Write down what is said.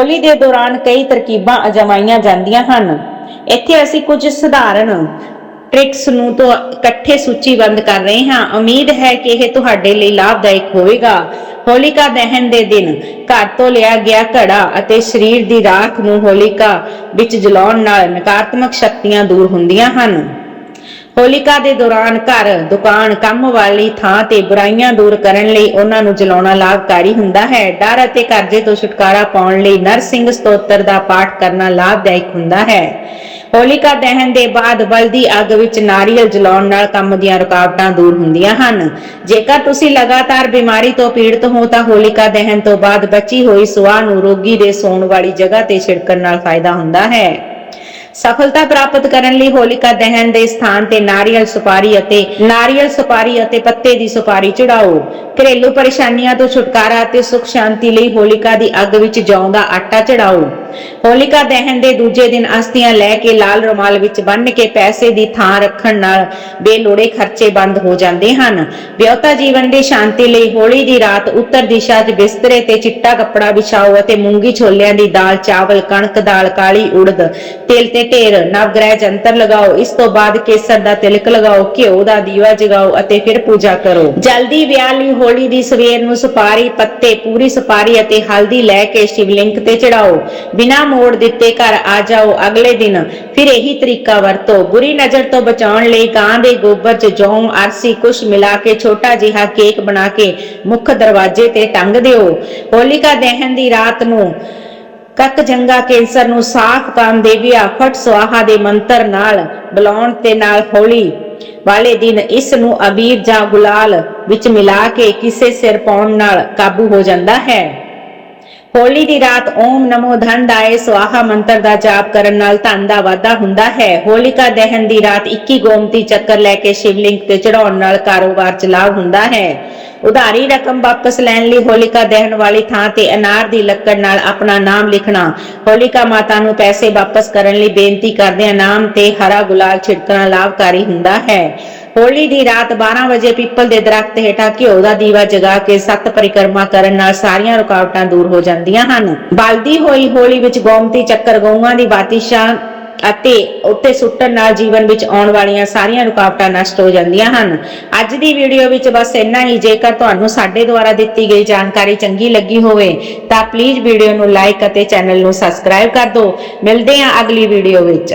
ਹੋਲੀ ਦੇ ਦੌਰਾਨ ਕਈ ਤਰਕੀਬਾਂ ਅਜਮਾਈਆਂ ਜਾਂਦੀਆਂ ਹਨ। ਇੱਥੇ ਅਸੀਂ ਕੁਝ ਸਧਾਰਨ ਟ੍ਰਿਕਸ ਨੂੰ ਤੋਂ ਇਕੱਠੇ ਸੂਚੀਬੱਧ ਕਰ ਰਹੇ ਹਾਂ। ਉਮੀਦ ਹੈ ਕਿ ਇਹ ਤੁਹਾਡੇ ਲਈ ਲਾਭਦਾਇਕ ਹੋਵੇਗਾ। ਹੋਲਿਕਾ ਦਹਨ ਦੇ ਦਿਨ ਘਰ ਤੋਂ ਲਿਆ ਗਿਆ ਘੜਾ ਅਤੇ ਸਰੀਰ ਦੀ ਰਾਖ ਨੂੰ ਹੋਲਿਕਾ ਵਿੱਚ ਜਲਾਉਣ ਨਾਲ ਨਕਾਰਾਤਮਕ ਸ਼ਕਤੀਆਂ ਦੂਰ ਹੁੰਦੀਆਂ ਹਨ। ਹੋਲਿਕਾ ਦੇ ਦੌਰਾਨ ਘਰ, ਦੁਕਾਨ, ਕੰਮ ਵਾਲੀ ਥਾਂ ਤੇ ਬੁਰਾਈਆਂ ਦੂਰ ਕਰਨ ਲਈ ਉਹਨਾਂ ਨੂੰ ਜਲਾਉਣਾ ਲਾਭਕਾਰੀ ਹੁੰਦਾ ਹੈ। ਡਰ ਅਤੇ ਕਰਜ਼ੇ ਤੋਂ ਛੁਟਕਾਰਾ ਪਾਉਣ ਲਈ ਨਰਸਿੰਘ ਸਤੋਤਰ ਦਾ ਪਾਠ ਕਰਨਾ ਲਾਭਦਾਇਕ ਹੁੰਦਾ ਹੈ। ਹੋਲਿਕਾ ਦਹਨ ਦੇ ਬਾਅਦ ਬਲਦੀ ਅੱਗ ਵਿੱਚ ਨਾਰੀਅਲ ਜਲਾਉਣ ਨਾਲ ਕੰਮ ਦੀਆਂ ਰੁਕਾਵਟਾਂ ਦੂਰ ਹੁੰਦੀਆਂ ਹਨ। ਜੇਕਰ ਤੁਸੀਂ ਲਗਾਤਾਰ ਬਿਮਾਰੀ ਤੋਂ ਪੀੜਤ ਹੋ ਤਾਂ ਹੋਲਿਕਾ ਦਹਨ ਤੋਂ ਬਾਅਦ ਬਚੀ ਹੋਈ ਸੁਆਹ ਨੂੰ ਰੋਗੀ ਦੇ ਸੌਣ ਵਾਲੀ ਜਗ੍ਹਾ ਤੇ ਛਿੜਕਣ ਨਾਲ ਫਾਇਦਾ ਹੁੰਦਾ ਹੈ। ਸਫਲਤਾ ਪ੍ਰਾਪਤ ਕਰਨ ਲਈ ਹੋਲਿਕਾ ਦਹਨ ਦੇ ਸਥਾਨ ਤੇ ਨਾਰੀਅਲ ਸੁਪਾਰੀ ਅਤੇ ਨਾਰੀਅਲ ਸੁਪਾਰੀ ਅਤੇ ਪੱਤੇ ਦੀ ਸੁਪਾਰੀ ਚੜਾਓ। ਘਰੇਲੂ ਪਰੇਸ਼ਾਨੀਆਂ ਤੋਂ ਛੁਟਕਾਰਾ ਅਤੇ ਸੁਖ ਸ਼ਾਂਤੀ ਲਈ ਹੋਲਿਕਾ ਦੀ ਅੱਗ ਵਿੱਚ ਜੌਂ ਦਾ ਆਟਾ ਚੜਾਓ। ਹੋਲਿਕਾ ਦਹਨ ਦੇ ਦੂਜੇ ਦਿਨ ਅਸਥੀਆਂ ਲੈ ਕੇ ਲਾਲ ਰੁਮਾਲ ਵਿੱਚ ਬੰਨ੍ਹ ਕੇ ਪੈਸੇ ਦੀ ਥਾਂ ਰੱਖਣ ਨਾਲ ਬੇਲੋੜੇ ਖਰਚੇ ਬੰਦ ਹੋ ਜਾਂਦੇ ਹਨ। ਵਿਆਹਤਾ ਜੀਵਨ ਦੀ ਸ਼ਾਂਤੀ ਲਈ ਹੋਲੀ ਦੀ ਰਾਤ ਉੱਤਰ ਦਿਸ਼ਾ 'ਚ ਬਿਸਤਰੇ ਤੇ ਚਿੱਟਾ ਕੱਪੜਾ ਵਿਛਾਓ ਅਤੇ ਮੂੰਗੀ ਛੋਲਿਆਂ ਦੀ ਦਾਲ, ਚਾਵਲ, ਕਣਕ, ਦਾਲ, ਕਾਲੀ ਉੜਦ, ਤਿਲ ਤੇ ਢੇਰ ਨਵਗ੍ਰਹਿ ਜੰਤਰ ਲਗਾਓ, ਇਸ ਤੋਂ ਬਾਅਦ ਕੇਸਰ ਦਾ ਤਿਲਕ ਲਗਾਓ, ਘਿਓ ਦਾ ਦੀਵਾ ਜਗਾਓ ਅਤੇ ਫਿਰ ਪੂਜਾ ਕਰੋ। ਜਲਦੀ ਵਿਆਹ ਲਈ ਹੋਲੀ ਦੀ ਸਵੇਰ ਨੂੰ ਸੁਪਾਰੀ ਪੱਤੇ, ਪੂਰੀ ਸੁਪਾਰੀ ਅਤੇ ਹਲਦੀ ਲੈ ਕੇ ਸ਼ਿਵਲਿੰਗ ਤੇ ਚੜਾਓ। ਬਿਨਾ ਮੋੜ ਦਿੱਤੇ ਘਰ ਆ ਜਾਓ ਅਗਲੇ ਦਿਨ। ਫਿਰ ਇਹੀ ਤਰੀਕਾ ਵਰਤੋ। ਬੁਰੀ ਨਜ਼ਰ ਤੋਂ ਬਚਾਉਣ ਲਈ ਕਾਂ ਦੇ ਗੋਬਰ 'ਚ ਜੌਂ ਅਰਸੀ, ਕੁਛ ਮਿਲਾ ਕੇ ਛੋਟਾ ਜਿਹਾ ਕੇਕ ਬਣਾ ਕੇ ਮੁੱਖ ਦਰਵਾਜ਼ੇ ਤੇ ਟੰਗ ਦਿਓ। ਹੋਲਿਕਾ ਦਹਨ ਦੀ ਰਾਤ ਨੂੰ ਕੱਕ ਜੰਗਾ ਕੈਂਸਰ ਨੂੰ ਸਾਫ਼ ਕਰਨ ਦੇਵੀ ਆਫਟ ਸਵਾਹਾ ਦੇ ਮੰਤਰ ਨਾਲ, ਬੁਲਾਉਣ ਤੇ ਨਾਲ ਹੋਲੀ। ਵਾਲੇ ਦਿਨ ਇਸ ਨੂੰ ਅਬੀਰ ਜਾਂ ਗੁਲਾਲ ਵਿੱਚ ਮਿਲਾ ਕੇ ਕਿਸੇ ਸਿਰ ਪਾਉਣ ਨਾਲ ਕਾਬੂ ਹੋ ਜਾਂਦਾ ਹੈ। ਹੋਲੀ ਦੀ ਰਾਤ ਓਮ ਨਮੋ ਧਨਦਾਏ ਸਵਾਹਾ ਮੰਤਰ ਦਾ ਜਾਪ ਕਰਨ ਨਾਲ ਧਨ ਦਾ ਵਾਧਾ ਹੁੰਦਾ ਹੈ। ਹੋਲਿਕਾ ਦਹਨ ਦੀ ਰਾਤ 21 ਗੋਮਤੀ ਚੱਕਰ ਲੈ ਕੇ ਸ਼ਿਵਲਿੰਗ ਤੇ ਚੜਾਉਣ ਨਾਲ ਕਾਰੋਬਾਰ ਚ ਹੁੰਦਾ ਹੈ। ਉਧਾਰੀ ਰਕਮ ਵਾਪਸ ਲੈਣ ਲਈ ਹੋਲਿਕਾ ਦਹਨ ਵਾਲੀ ਥਾਂ ਤੇ ਅਨਾਰ ਦੀ ਲੱਕੜ ਨਾਲ ਆਪਣਾ ਨਾਮ ਲਿਖਣਾ। ਹੋਲਿਕਾ ਮਾਤਾ ਨੂੰ ਪੈਸੇ ਵਾਪਸ ਕਰਨ ਲਈ ਬੇਨਤੀ ਕਰਦਿਆਂ ਨਾਮ ਤੇ ਹਰਾ ਗੁਲਾਲ ਛਿੜਕਣਾ ਲਾਭਕਾਰੀ ਹੁੰਦਾ ਹੈ। ਹੋਲੀ ਦੀ ਰਾਤ 12 ਵਜੇ ਪਿੱਪਲ ਦੇ ਦਰਖਤ ਹੇਠਾਂ ਘਿਓ ਦਾ ਦੀਵਾ ਜਗਾ ਕੇ ਸੱਤ ਪਰਿਕਰਮਾ ਕਰਨ ਨਾਲ ਸਾਰੀਆਂ ਰੁਕਾਵਟਾਂ ਦੂਰ ਹੋ ਜਾਂਦੀਆਂ ਹਨ। ਬਲਦੀ ਹੋਈ ਹੋਲੀ ਵਿੱਚ ਗੋਮਤੀ ਚੱਕਰ ਗਊਆਂ ਦੀ ਬਾਤਿਸ਼ਾਂ ਅਤੇ ਉੱਤੇ ਸੁੱਟਣ ਨਾਲ ਜੀਵਨ ਵਿੱਚ ਆਉਣ ਵਾਲੀਆਂ ਸਾਰੀਆਂ ਰੁਕਾਵਟਾਂ ਨਸ਼ਟ ਹੋ ਜਾਂਦੀਆਂ ਹਨ। ਅੱਜ ਦੀ ਵੀਡੀਓ ਵਿੱਚ ਬਸ ਇੰਨਾ ਹੀ। ਜੇਕਰ ਤੁਹਾਨੂੰ ਸਾਡੇ ਦੁਆਰਾ ਦਿੱਤੀ ਗਈ ਜਾਣਕਾਰੀ ਚੰਗੀ ਲੱਗੀ ਹੋਵੇ, ਤਾਂ ਪਲੀਜ਼ ਵੀਡੀਓ ਨੂੰ ਲਾਈਕ ਅਤੇ ਚੈਨਲ ਨੂੰ ਸਬਸਕ੍ਰਾਈਬ ਕਰ ਦਿਓ। ਮਿਲਦੇ ਹਾਂ ਅਗਲੀ ਵੀਡੀਓ ਵਿੱਚ।